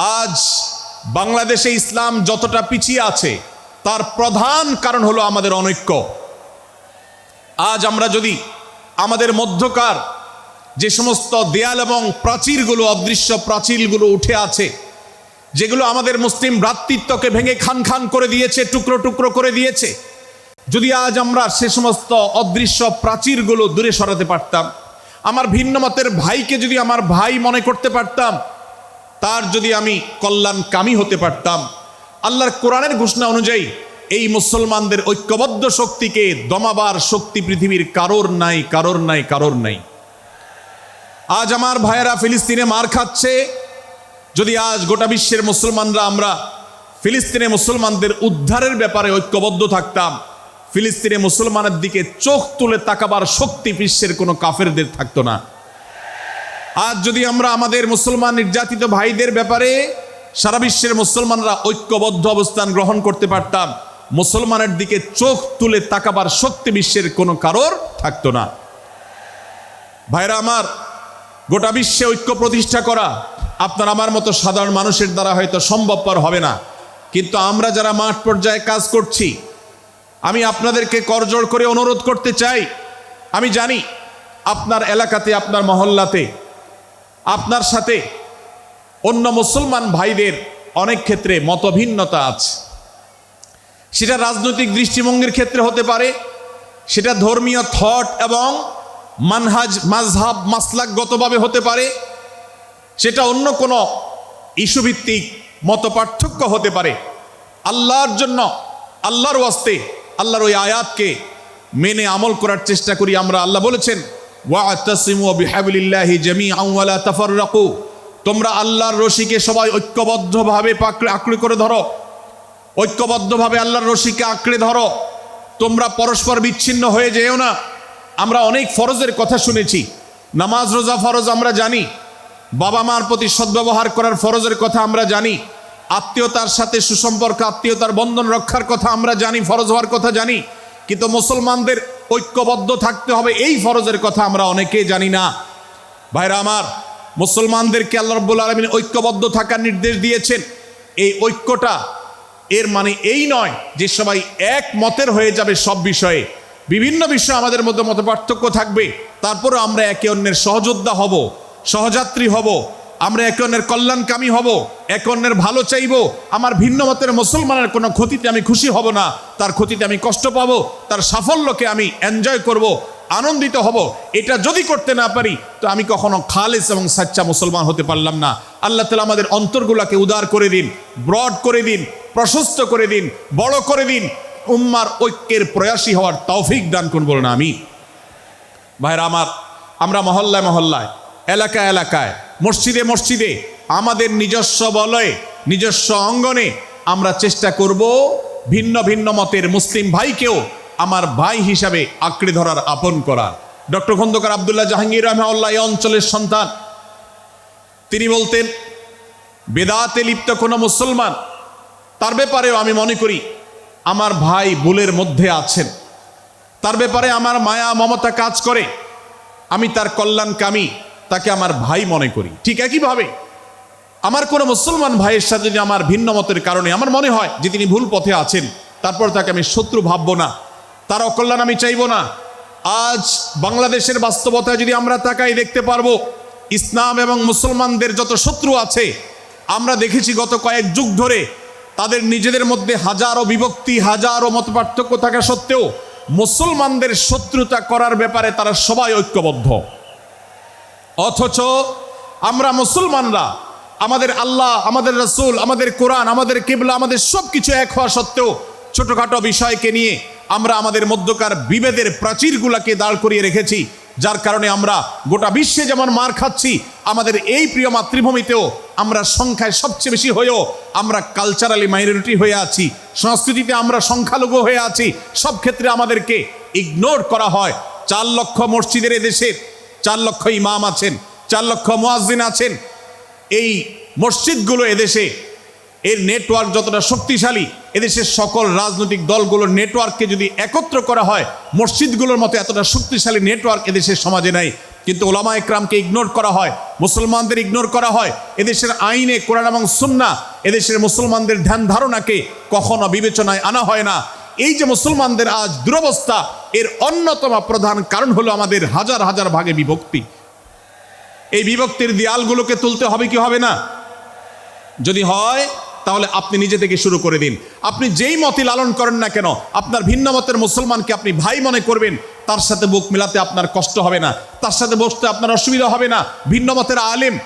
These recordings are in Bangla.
আজ বাংলাদেশে ইসলাম যতটা পিছিয়ে আছে, তার প্রধান কারণ হলো আমাদের অনৈক্য। আজ আমরা যদি আমাদের মধ্যকার যে সমস্ত দেয়াল এবং প্রাচীরগুলো, অদৃশ্য প্রাচীরগুলো উঠে আছে, যেগুলো আমাদের মুসলিম ভ্রাতৃত্বকে ভেঙে খান খান করে দিয়েছে, টুকরো টুকরো করে দিয়েছে, যদি আজ আমরা সে সমস্ত অদৃশ্য প্রাচীরগুলো দূরে সরাতে পারতাম, আমার ভিন্ন মতের ভাইকে যদি আমার ভাই মনে করতে পারতাম তার যদি আমি কল্যাণকামী হতে পারতাম, আল্লাহর কোরআনের ঘোষণা অনুযায়ী এই মুসলমানদের ঐক্যবদ্ধ শক্তিকে দমাবার শক্তি পৃথিবীর কারোর নাই কারোর নাই কারোর নাই। আজ আমার ভাইয়েরা ফিলিস্তিনে মার খাচ্ছে। যদি আজ গোটা বিশ্বের মুসলমানরা আমরা ফিলিস্তিনে মুসলমানদের উদ্ধারের ব্যাপারে ঐক্যবদ্ধ থাকতাম, ফিলিস্তিনে মুসলমানের দিকে চোখ তুলে তাকাবার শক্তি বিশ্বের কোনো কাফেরদের থাকতো না। আজ যদি আমরা আমাদের মুসলমান নির্যাতিত ভাইদের ব্যাপারে সারা বিশ্বের মুসলমানরা ঐক্যবদ্ধ অবস্থান গ্রহণ করতে পারতাম, মুসলমানের দিকে চোখ তুলে তাকাবার শক্তি বিশ্বের কোনো কারোর থাকতো না। ভাইরা আমার, গোটা বিশ্বে ঐক্য প্রতিষ্ঠা করা আপনার আমার মতো সাধারণ মানুষের দ্বারা হয়তো সম্ভবপর হবে না। কিন্তু আমরা যারা মাঠ পর্যায়ে কাজ করছি, আমি আপনাদেরকে করজোড় করে অনুরোধ করতে চাই। আমি জানি আপনার এলাকাতে, আপনার মহল্লাতে আপনার সাথে অন্য মুসলমান ভাইদের অনেক ক্ষেত্রে মতভিন্নতা আছে। সেটা রাজনৈতিক দৃষ্টিভঙ্গির ক্ষেত্রে হতে পারে, সেটা ধর্মীয় থট এবং মানহাজ মাজহাব মাসলাকগতভাবে হতে পারে, সেটা অন্য কোনো ইস্যুভিত্তিক মত পার্থক্য হতে পারে। আল্লাহর জন্য, আল্লাহর ওয়াস্তে, আল্লাহর ওই আয়াতকে মেনে আমল করার চেষ্টা করি আমরা। আল্লাহ বলেছেন ওয়াতাসিমু বিহাবিলিল্লাহি জামিআন ওয়া লা তাফাররাকু। তোমরা আল্লাহর রশিকে সবাই ঐক্যবদ্ধভাবে পাকড়ে আঁকড়ে করে ধরো। ঐক্যবদ্ধভাবে আল্লাহর রশিকে আঁকড়ে ধরো। তোমরা পরস্পর বিচ্ছিন্ন হয়ে যেও না। আমরা অনেক ফরজের কথা শুনেছি। নামাজ, রোজা ফরজ আমরা জানি। বাবা মার প্রতি সদ্ব্যবহার করার ফরজের কথা আমরা জানি। আত্মীয়তার সাথে সুসম্পর্ক, আত্মীয়তার বন্ধন রক্ষার কথা আমরা জানি, ফরজ হওয়ার কথা জানি। কিন্তু মুসলমানদের ঐক্যবদ্ধ থাকতে হবে, এই ফরজের কথা আমরা অনেকেই জানি না। ভাইরা আমার, মুসলমানদেরকে আল্লাহ রব্বুল আলমিন ঐক্যবদ্ধ থাকার নির্দেশ দিয়েছেন। এই ঐক্যটা এর মানে এই নয় যে সবাই এক মতের হয়ে যাবে সব বিষয়ে। বিভিন্ন বিষয়ে আমাদের মধ্যে মত পার্থক্য থাকবে। তারপরে আমরা একে অন্যের সহযোদ্ধা হব, সহযাত্রী হব আমরা একে অন্যের কল্যাণকামী হব, একে অন্যের ভালো চাইব। আমার ভিন্ন মতের মুসলমানের কোনো ক্ষতিতে আমি খুশি হব না। তার ক্ষতিতে আমি কষ্ট পাবো, তার সাফল্যকে আমি এনজয় করব, আনন্দিত হব। এটা যদি করতে না পারি, তো আমি কখনো খালেস এবং সাচ্চা মুসলমান হতে পারলাম না। আল্লাহ তালা আমাদের অন্তরগুলাকে উদার করে দিন ব্রড করে দিন, প্রশস্ত করে দিন, বড় করে দিন। উম্মার ঐক্যের প্রয়াসী হওয়ার তৌফিক দান করুন বলুন আমি ভাইরা আমার, আমরা মহল্লায় মহল্লায়, এলাকায় এলাকায় মসজিদে মসজিদে। আমাদের নিজস্ব বলয়ে, নিজস্ব অঙ্গনে আমরা চেষ্টা করব ভিন্ন ভিন্ন মতের মুসলিম ভাইকেও আমার ভাই হিসাবে আঁকড়ে ধরার আপন করার। ডক্টর খন্দকার আবদুল্লাহ জাহাঙ্গীর রহমাউল্লাহ এই অঞ্চলের সন্তান। তিনি বলতেন, বেদাতে লিপ্ত কোনো মুসলমান, তার ব্যাপারেও আমি মনে করি আমার ভাই বুলের মধ্যে আছেন। তার ব্যাপারে আমার মায়া, মমতা কাজ করে। আমি তার কল্যাণকামী তাকে আমার ভাই মনে করি। ঠিক একইভাবে আমার কোনো মুসলমান ভাইয়ের সাথে যদি আমার ভিন্ন মতের কারণে আমার মনে হয় যে তিনি ভুল পথে আছেন, তারপর তাকে আমি শত্রু ভাববো না, তার অকল্যাণ আমি চাইব না। আজ বাংলাদেশের বাস্তবতায় যদি আমরা তাকাই দেখতে পারব, ইসলাম এবং মুসলমানদের যত শত্রু আছে, আমরা দেখেছি গত কয়েক যুগ ধরে তাদের নিজেদের মধ্যে হাজারো বিভক্তি, হাজারো মত পার্থক্য থাকা সত্ত্বেও মুসলমানদের শত্রুতা করার ব্যাপারে তারা সবাই ঐক্যবদ্ধ। অথচ আমরা মুসলমানরা, আমাদের আল্লাহ, আমাদের রসুল, আমাদের কোরআন, আমাদের কেবলা, আমাদের সব কিছু এক হওয়া সত্ত্বেও ছোটোখাটো বিষয়কে নিয়ে আমরা আমাদের মধ্যকার বিভেদের প্রাচীরগুলাকে দাঁড় করিয়ে রেখেছি, যার কারণে আমরা গোটা বিশ্বে যেমন মার খাচ্ছি, আমাদের এই প্রিয় মাতৃভূমিতেও আমরা সংখ্যায় সবচেয়ে বেশি হয়েও আমরা কালচারালি মাইনরিটি হয়ে আছি, সংস্কৃতিতে আমরা সংখ্যালঘু হয়ে আছি, সব ক্ষেত্রে আমাদেরকে ইগনোর করা হয়। চার লক্ষ মসজিদের এদেশের চার লক্ষ ইমাম আছেন, চার লক্ষ মোয়াজ্জিন আছেন। এই মসজিদগুলো এদেশে, এর নেটওয়ার্ক যতটা শক্তিশালী, এদেশের সকল রাজনৈতিক দলগুলোর নেটওয়ার্ককে যদি একত্র করা হয়, মসজিদগুলোর মতো এতটা শক্তিশালী নেটওয়ার্ক এদেশের সমাজে নাই। কিন্তু ওলামা একরামকে ইগনোর করা হয়, মুসলমানদের ইগনোর করা হয়, এদেশের আইনে কোরআন এবং সুন্না এদেশের মুসলমানদের ধ্যান ধারণাকে কখনো বিবেচনায় আনা হয় না। এই যে মুসলমানদের আজ দুরবস্থা, এর অন্যতম প্রধান কারণ হলো আমাদের হাজার হাজার ভাগে বিভক্তি। এই বিভক্তির দেয়ালগুলোকে তুলতে হবে কি হবে না? যদি হয়, তাহলে আপনি নিজে থেকে শুরু করে দিন। আপনি যেই মতে লালন করেন না কেন, আপনার ভিন্ন মতের মুসলমানকে আপনি ভাই মনে করবেন, তার সাথে বুক মিলাতে আপনার কষ্ট হবে না। তার সাথে বসতে আপনার অসুবিধা হবে না। ভিন্ন মতের আলেম,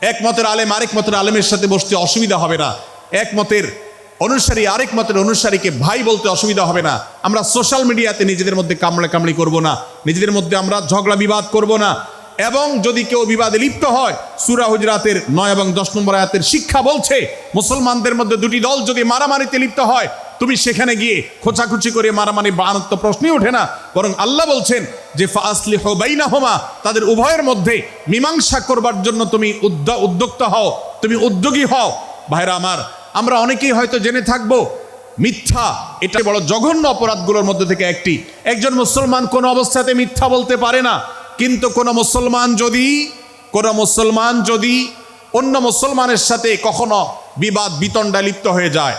এক মতের আলেম আরেক মতের আলেমের সাথে বসতে অসুবিধা হবে না। এক মতের অনুসারী, আরেক মতের অনুসারীকে ভাই বলতে অসুবিধা হবে না। আমরা সোশ্যাল মিডিয়াতে নিজেদের মধ্যে কামড়া কামড়ি করব না। নিজেদের মধ্যে আমরা ঝগড়া বিবাদ করব না। এবং যদি কেউ বিবাদে লিপ্ত হয়, সুরা হুজরাতের নয় এবং দশ নম্বর আয়াতের শিক্ষা বলছে, মুসলমানদের মধ্যে দুটি দল যদি মারামারিতে লিপ্ত হয়, তুমি সেখানে গিয়ে খোঁচাখুচি করে মারামারি বানানোর তো প্রশ্নই ওঠে না। বরং আল্লাহ বলছেন যে ফাসলি হোবাইনা হোমা তাদের উভয়ের মধ্যে মীমাংসা করবার জন্য তুমি উদ্য- উদ্যোক্তা হও, তুমি উদ্যোগী হও। ভাইরা আমার আমরা অনেকেই হয়তো জেনে থাকব, মিথ্যা, এটা বড় জঘন্য অপরাধগুলোর মধ্যে থেকে একটি। একজন মুসলমান কোনো অবস্থাতে মিথ্যা বলতে পারে না, কিন্তু কোনো মুসলমান যদি, কোনো মুসলমান যদি অন্য মুসলমানের সাথে কখনো বিবাদ বিতণ্ডা লিপ্ত হয়ে যায়।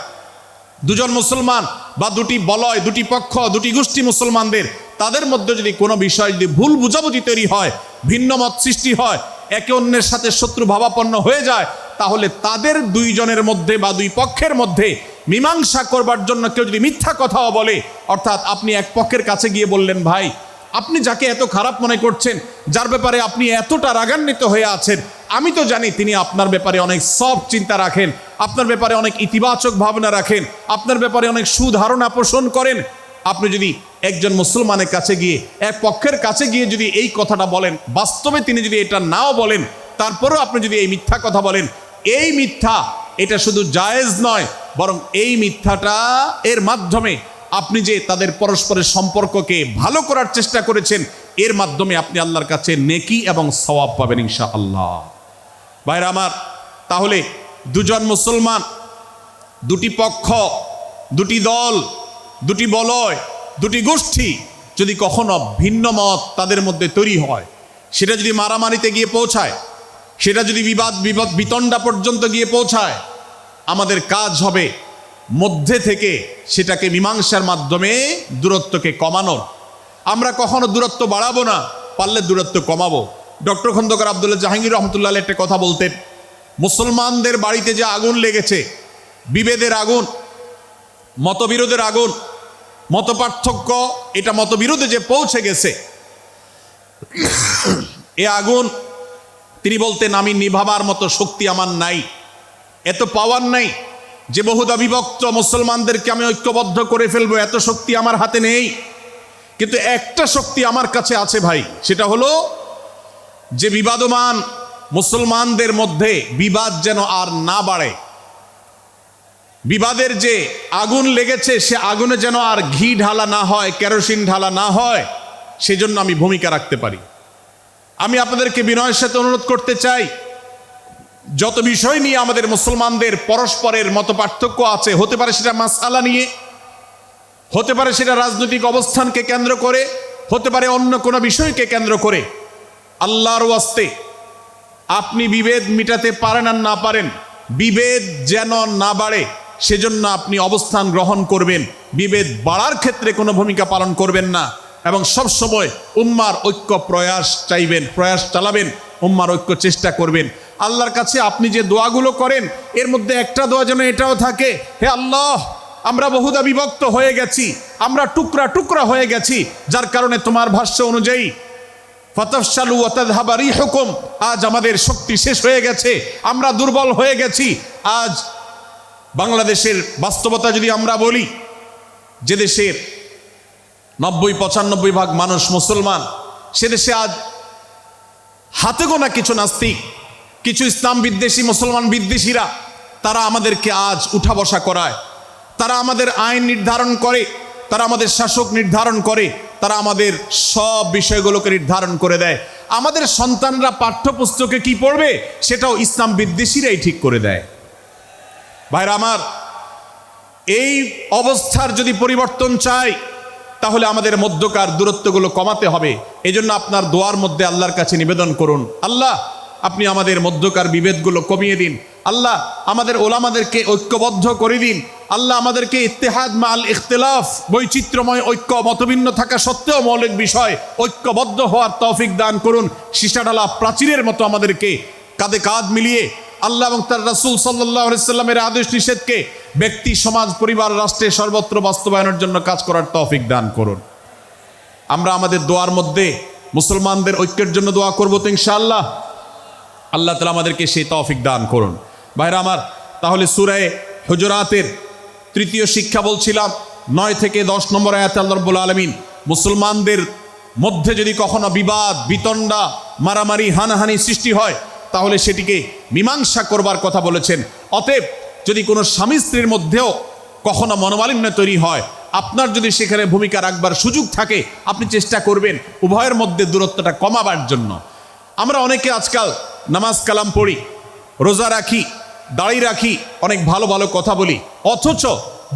দুজন মুসলমান বা দুটি বলয়, দুটি পক্ষ, দুটি গোষ্ঠী মুসলমানদের, তাদের মধ্যে যদি কোনো বিষয় যদি ভুল বুঝাবুঝি তৈরি হয়, ভিন্ন মত সৃষ্টি হয়, একে অন্যের সাথে শত্রু ভাবাপন্ন হয়ে যায় তাহলে তাদের দুইজনের মধ্যে বা দুই পক্ষের মধ্যে মীমাংসা করবার জন্য কেউ যদি মিথ্যা কথাও বলে, অর্থাৎ আপনি এক পক্ষের কাছে গিয়ে বললেন, ভাই, আপনি যাকে এত খারাপ মনে করছেন, যার ব্যাপারে আপনি এতটা রাগান্বিত হয়ে আছেন, আমি তো জানি তিনি আপনার ব্যাপারে অনেক সব চিন্তা রাখেন, আপনার ব্যাপারে অনেক ইতিবাচক ভাবনা রাখেন, আপনার ব্যাপারে অনেক সুধারণা পোষণ করেন। আপনি যদি একজন মুসলমানের কাছে গিয়ে, এক পক্ষের কাছে গিয়ে যদি এই কথাটা বলেন, বাস্তবে তিনি যদি এটা নাও বলেন, তারপরেও আপনি যদি এই মিথ্যা কথা বলেন এই মিথ্যা, এটা শুধু জায়েজ নয়, বরং এই মিথ্যাটা এর মাধ্যমে আপনি যে তাদের পরস্পরের সম্পর্ককে ভালো করার চেষ্টা করেছেন, এর মাধ্যমে আপনি আল্লাহর কাছে নেকি এবং সওয়াব পাবেন ইনশা আল্লাহ ভাইরা আমার, তাহলে দুজন মুসলমান, দুটি পক্ষ, দুটি দল, দুটি বলয়, দুটি গোষ্ঠী যদি কখনো ভিন্ন মত তাদের মধ্যে তৈরি হয়, সেটা যদি মারামারিতে গিয়ে পৌঁছায় সেটা যদি বিবাদ বিবাদ, বিতণ্ডা পর্যন্ত গিয়ে পৌঁছায়, আমাদের কাজ হবে মধ্যে থেকে সেটাকে মীমাংসার মাধ্যমে দূরত্বকে কমানোর। আমরা কখনো দূরত্ব বাড়াবো না, পারলে দূরত্ব কমাবো। ডক্টর খন্দকার আবদুল্লাহ জাহাঙ্গীর রহমতুল্লাহ একটা কথা বলতেন, মুসলমানদের বাড়িতে যে আগুন লেগেছে, বিভেদের আগুন, মতবিরোধের আগুন মত পার্থক্য এটা মতবিরোধে যে পৌঁছে গেছে, এ আগুন তিনি বলতেন, আমি নিভাবার মতো শক্তি আমার নাই। এত পাওয়ার নাই যে বহুদা বিভক্ত মুসলমানদেরকে আমি ঐক্যবদ্ধ করে ফেলব। এত শক্তি আমার হাতে নেই। কিন্তু একটা শক্তি আমার কাছে আছে ভাই, সেটা হলো যে বিবাদমান মুসলমানদের মধ্যে বিবাদ যেন আর না বাড়ে। বিবাদের যে আগুন লেগেছে, সে আগুনে যেন আর ঘি ঢালা না হয়, কেরোসিন ঢালা না হয়, সেজন্য আমি ভূমিকা রাখতে পারি। আমি আপনাদেরকে বিনয়ের সাথে অনুরোধ করতে চাই, যত বিষয় নিয়ে আমাদের মুসলমানদের পরস্পরের মত পার্থক্য আছে, হতে পারে সেটা মাসালা নিয়ে, হতে পারে সেটা রাজনৈতিক অবস্থানকে কেন্দ্র করে, হতে পারে অন্য কোনো বিষয়কে কেন্দ্র করে, আল্লাহর ওয়াস্তে আপনি বিভেদ মিটাতে পারেন আর না পারেন, বিভেদ যেন না বাড়ে, সেজন্য আপনি অবস্থান গ্রহণ করবেন, বিভেদ বাড়ার ক্ষেত্রে কোনো ভূমিকা পালন করবেন না। এবং সব সময় উম্মার ঐক্য প্রয়াস চাইবেন, প্রয়াস চালাবেন, উম্মার ঐক্য চেষ্টা করবেন। আল্লাহর কাছে আপনি যে দোয়াগুলো করেন, এর মধ্যে একটা দোয়া যেন এটাও থাকে, হে আল্লাহ, আমরা বহুদা বিভক্ত হয়ে গেছি, আমরা টুকরা টুকরা হয়ে গেছি, যার কারণে তোমার ভাষ্য অনুযায়ী ফতফসালু ওয়াতাদহাবারি হুকুম আজ আমাদের শক্তি শেষ হয়ে গেছে, আমরা দুর্বল হয়ে গেছি, আজ বাংলাদেশের বাস্তবতা যদি আমরা বলি, যে দেশের নব্বই, পঁচানব্বই ভাগ মানুষ মুসলমান। সে দেশে আজ হাতে গোনা কিছু নাস্তিক, কিছু ইসলাম বিদ্বেষী, মুসলমান বিদ্বেষীরা, তারা আমাদেরকে আজ উঠা বসা করায়। তারা আমাদের আইন নির্ধারণ করে, তারা আমাদের শাসক নির্ধারণ করে, তারা আমাদের সব বিষয়গুলোকে নির্ধারণ করে দেয়। আমাদের সন্তানরা পাঠ্যপুস্তকে কি পড়বে, সেটাও ইসলাম বিদ্বেষীরাই ঠিক করে দেয়। ভাইরা আমার, এই অবস্থার যদি পরিবর্তন চাই তাহলে আমাদের মধ্যকার দূরত্বগুলো কমাতে হবে। এজন্য আপনার দোয়ার মধ্যে আল্লাহর কাছে নিবেদন করুন। আল্লাহ, আপনি আমাদের মধ্যকার বিভেদগুলো কমিয়ে দিন। আল্লাহ, আমাদের ওলামাদেরকে ঐক্যবদ্ধ করে দিন। আল্লাহ, আমাদেরকে ইত্তেহাদ মাল ইখতলাফ, বৈচিত্র্যময় ঐক্য মতভিন্ন থাকা সত্ত্বেও মৌলিক বিষয় ঐক্যবদ্ধ হওয়ার তৌফিক দান করুন। সীসাডালা প্রাচীরের মতো আমাদেরকে কাঁধে কাঁধ মিলিয়ে আল্লাহ এবং তার রাসুল আলাইহি সাল্লামের আদেশ নিষেধকে ব্যক্তি, সমাজ, পরিবার, রাষ্ট্রে সর্বত্র বাস্তবায়নের জন্য কাজ করার তৌফিক দান করুন। আমরা আমাদের দোয়ার মধ্যে মুসলমানদের ঐক্যের জন্য দোয়া করব তো ইনশাআল্লাহ। আল্লাহ তালা আমাদেরকে সেই তৌফিক দান করুন। ভাইরা আমার, তাহলে সুরায় হুজরাতের তৃতীয় শিক্ষা বলছিলাম, নয় থেকে দশ নম্বর আয়াত আল্লাহ রব্বুল আলমিন মুসলমানদের মধ্যে যদি কখনো বিবাদ, বিতণ্ডা, মারামারি, হানাহানি সৃষ্টি হয়, তাহলে সেটিকে মীমাংসা করবার কথা বলেছেন। অতএব যদি কোনো স্বামী স্ত্রীর মধ্যেও কখনো মনোমালিন্য তৈরি হয়, আপনার যদি সেখানে ভূমিকা রাখবার সুযোগ থাকে, আপনি চেষ্টা করবেন উভয়ের মধ্যে দূরত্বটা কমাবার জন্য। আমরা অনেকে আজকাল নামাজ কালাম পড়ি, রোজা রাখি, দাড়ি রাখি, অনেক ভালো ভালো কথা বলি। অথচ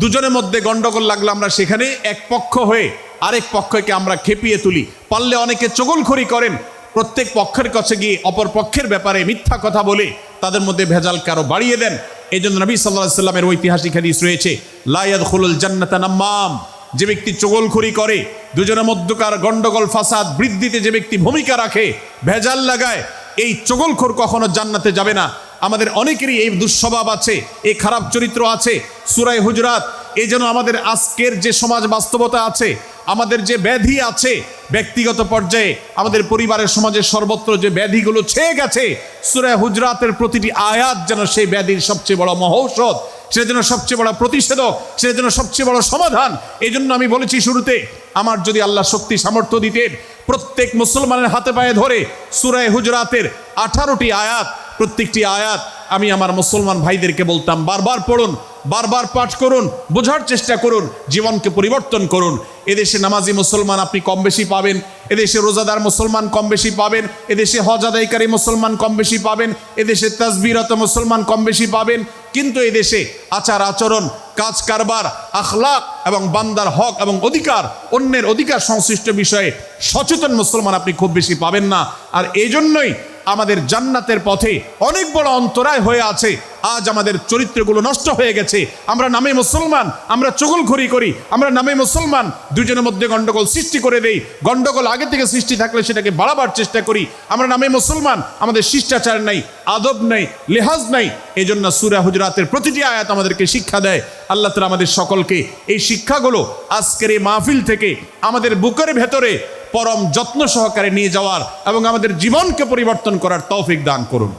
দুজনের মধ্যে গন্ডগোল লাগলে আমরা সেখানে এক পক্ষ হয়ে আরেক পক্ষকে আমরা খেপিয়ে তুলি। পারলে অনেকে চগলখড়ি করেন, প্রত্যেক পক্ষের কাছে গিয়ে অপর পক্ষের ব্যাপারে মিথ্যা কথা বলে তাদের মধ্যে ভেজাল কারও বাড়িয়ে দেন। এই জন্য নবী সাল্লাহ সাল্লামের ঐতিহাসিক হাদিস রয়েছে লায়াদ খুলুল জান্নাতা নাম্মাম, যে ব্যক্তি চগলখড়ি করে, দুজনের মধ্যকার গন্ডগোল, ফাসাদ বৃদ্ধিতে যে ব্যক্তি ভূমিকা রাখে, ভেজাল লাগায়, এই চগলখোর কখনো জান্নাতে যাবে না। আমাদের অনেকেরই এই দুঃস্বভাব আছে, এই খারাপ চরিত্র আছে সুরাই হুজরাত এই যেন আমাদের আজকের যে সমাজ বাস্তবতা আছে আমাদের যে ব্যাধি আছে ব্যক্তিগত পর্যায়ে, আমাদের পরিবারের সমাজের সর্বত্র যে ব্যাধিগুলো ছেয়ে গেছে সুরায় হুজরাতের প্রতিটি আয়াত যেন সেই ব্যাধির সবচেয়ে বড় মহৌষধ, সেটা যেন সবচেয়ে বড় প্রতিষেধক, সেটা যেন সবচেয়ে বড় সমাধান। এই জন্য আমি বলেছি শুরুতে, আমার যদি আল্লাহ শক্তি সামর্থ্য দিতেন, প্রত্যেক মুসলমানের হাতে পায়ে ধরে সুরায় হুজরাতের আঠারোটি আয়াত, প্রত্যেকটি আয়াত আমি আমার মুসলমান ভাইদেরকে বলতাম, বারবার পড়ুন বারবার পাঠ করুন, বোঝার চেষ্টা করুন, জীবনকে পরিবর্তন করুন। এদেশে নামাজি মুসলমান আপনি কম বেশি পাবেন, এদেশে রোজাদার মুসলমান কম বেশি পাবেন, এদেশে হজ আদায়কারী মুসলমান কম বেশি পাবেন, এদেশে তাজবিরত মুসলমান কম বেশি পাবেন, কিন্তু এদেশে আচার আচরণ, কাজ কারবার, আখলাক এবং বান্দার হক এবং অধিকার, অন্যের অধিকার সংশ্লিষ্ট বিষয়ে সচেতন মুসলমান আপনি খুব বেশি পাবেন না। আর এই জন্যই আমাদের জান্নাতের পথে অনেক বড় অন্তরায় হয়ে আছে আজ আমাদের চরিত্রগুলো নষ্ট হয়ে গেছে। আমরা নামে মুসলমান, আমরা চগলখড়ি করি, আমরা নামে মুসলমান। দুজনের মধ্যে গন্ডগোল সৃষ্টি করে দেই। গন্ডগোল আগে থেকে সৃষ্টি থাকলে সেটাকে বাড়াবার চেষ্টা করি। আমরা নামে মুসলমান, আমাদের শিষ্টাচার নাই, আদব নাই, লেহাজ নাই। এই জন্য সুরা হুজরাতের প্রতিটি আয়াত আমাদেরকে শিক্ষা দেয়। আল্লাহ তালা আমাদের সকলকে এই শিক্ষাগুলো আজকের এই মাহফিল থেকে আমাদের বুকের ভেতরে পরম যত্ন সহকারে নিয়ে যাওয়ার এবং আমাদের জীবনকে পরিবর্তন করার তৌফিক দান করুন।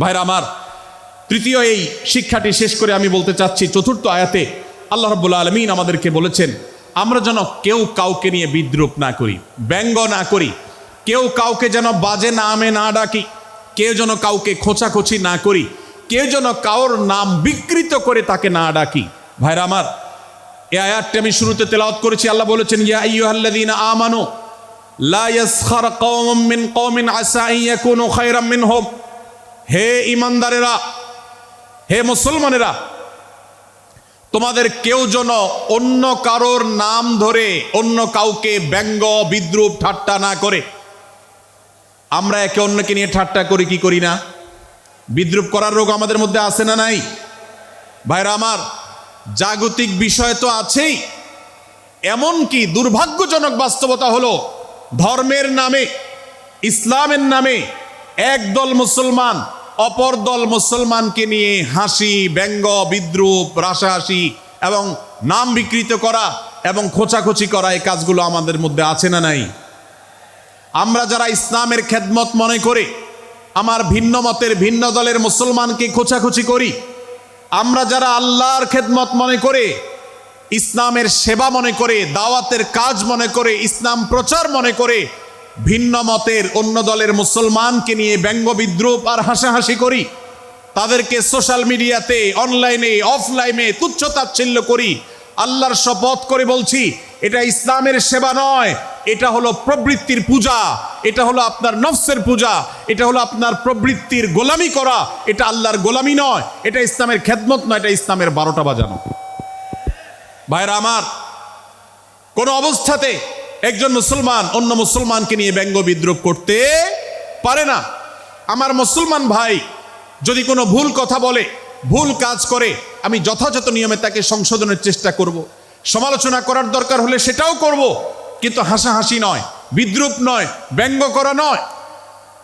ভাইরা আমার তৃতীয় এই শিক্ষাটি শেষ করে আমি বলতে চাচ্ছি, চতুর্থ আয়াতে আল্লাহ রব্বুল্লা আলমিন আমাদেরকে বলেছেন, আমরা যেন কেউ কাউকে নিয়ে বিদ্রুপ না করি, ব্যঙ্গ না করি, কেউ কাউকে যেন বাজে নামে না ডাকি, কেউ যেন কাউকে খোঁচাখুচি না করি, কেউ যেন কাউর নাম বিকৃত করে তাকে না ডাকি। ভাইরা আমার, এ আয়াতটি আমি শুরুতে তেলাওত করেছি, আল্লাহ বলেছেন, ইয়া আইয়ুহাল্লাযীনা আমানু, লা মিন আসা হে ঈমানদারেরা হে মুসলমানেরা, তোমাদের কেউ যেন অন্য কারোর নাম ধরে অন্য কাউকে ব্যঙ্গ, বিদ্রুপ, ঠাট্টা না করে। আমরা একে অন্যকে নিয়ে ঠাট্টা করি, কি করি না? বিদ্রুপ করার রোগ আমাদের মধ্যে আছে না নাই? ভাইরা আমার, জাগতিক বিষয় তো আছেই। এমনকি দুর্ভাগ্যজনক বাস্তবতা হলো, ধর্মের নামে, ইসলামের নামে একদল মুসলমান অপর দল মুসলমানকে নিয়ে হাসি, ব্যঙ্গ, বিদ্রুপ, রাসাহাসি এবং নাম বিকৃত করা এবং খোঁচাখুচি করা এই কাজগুলো আমাদের মধ্যে আছে না নাই? আমরা যারা ইসলামের খেদমত মনে করে, আমার ভিন্ন মতের ভিন্ন দলের মুসলমানকে খোঁচাখুচি করি, আমরা যারা আল্লাহর খেদমত মনে করে, ইসলামের সেবা মনে করে, দাওয়াতের কাজ মনে করে, ইসলাম প্রচার মনে করে ভিন্ন মতের অন্য দলের মুসলমানকে নিয়ে ব্যঙ্গ বিদ্রুপ আর হাসাহাসি করি। তাদেরকে সোশ্যাল মিডিয়াতে, অনলাইনে, অফলাইনে তুচ্ছ তাচ্ছিল্য করি। আল্লাহর শপথ করে বলছি, এটা ইসলামের সেবা নয়, এটা হলো প্রবৃত্তির পূজা, এটা হলো আপনার নফসের পূজা, এটা হলো আপনার প্রবৃত্তির গোলামি করা, এটা আল্লাহর গোলামি নয়, এটা ইসলামের খেদমত নয়, এটা ইসলামের বারোটা বাজানো। ভাইরা আমার, কোনো অবস্থাতে একজন মুসলমান অন্য মুসলমানকে নিয়ে ব্যঙ্গ বিদ্রুপ করতে পারে না আমার মুসলমান ভাই যদি কোনো ভুল কথা বলে, ভুল কাজ করে, আমি যথাযথ নিয়মে তাকে সংশোধনের চেষ্টা করব। সমালোচনা করার দরকার হলে সেটাও করব। কিন্তু হাসাহাসি নয়, বিদ্রুপ নয়, ব্যঙ্গ করা নয়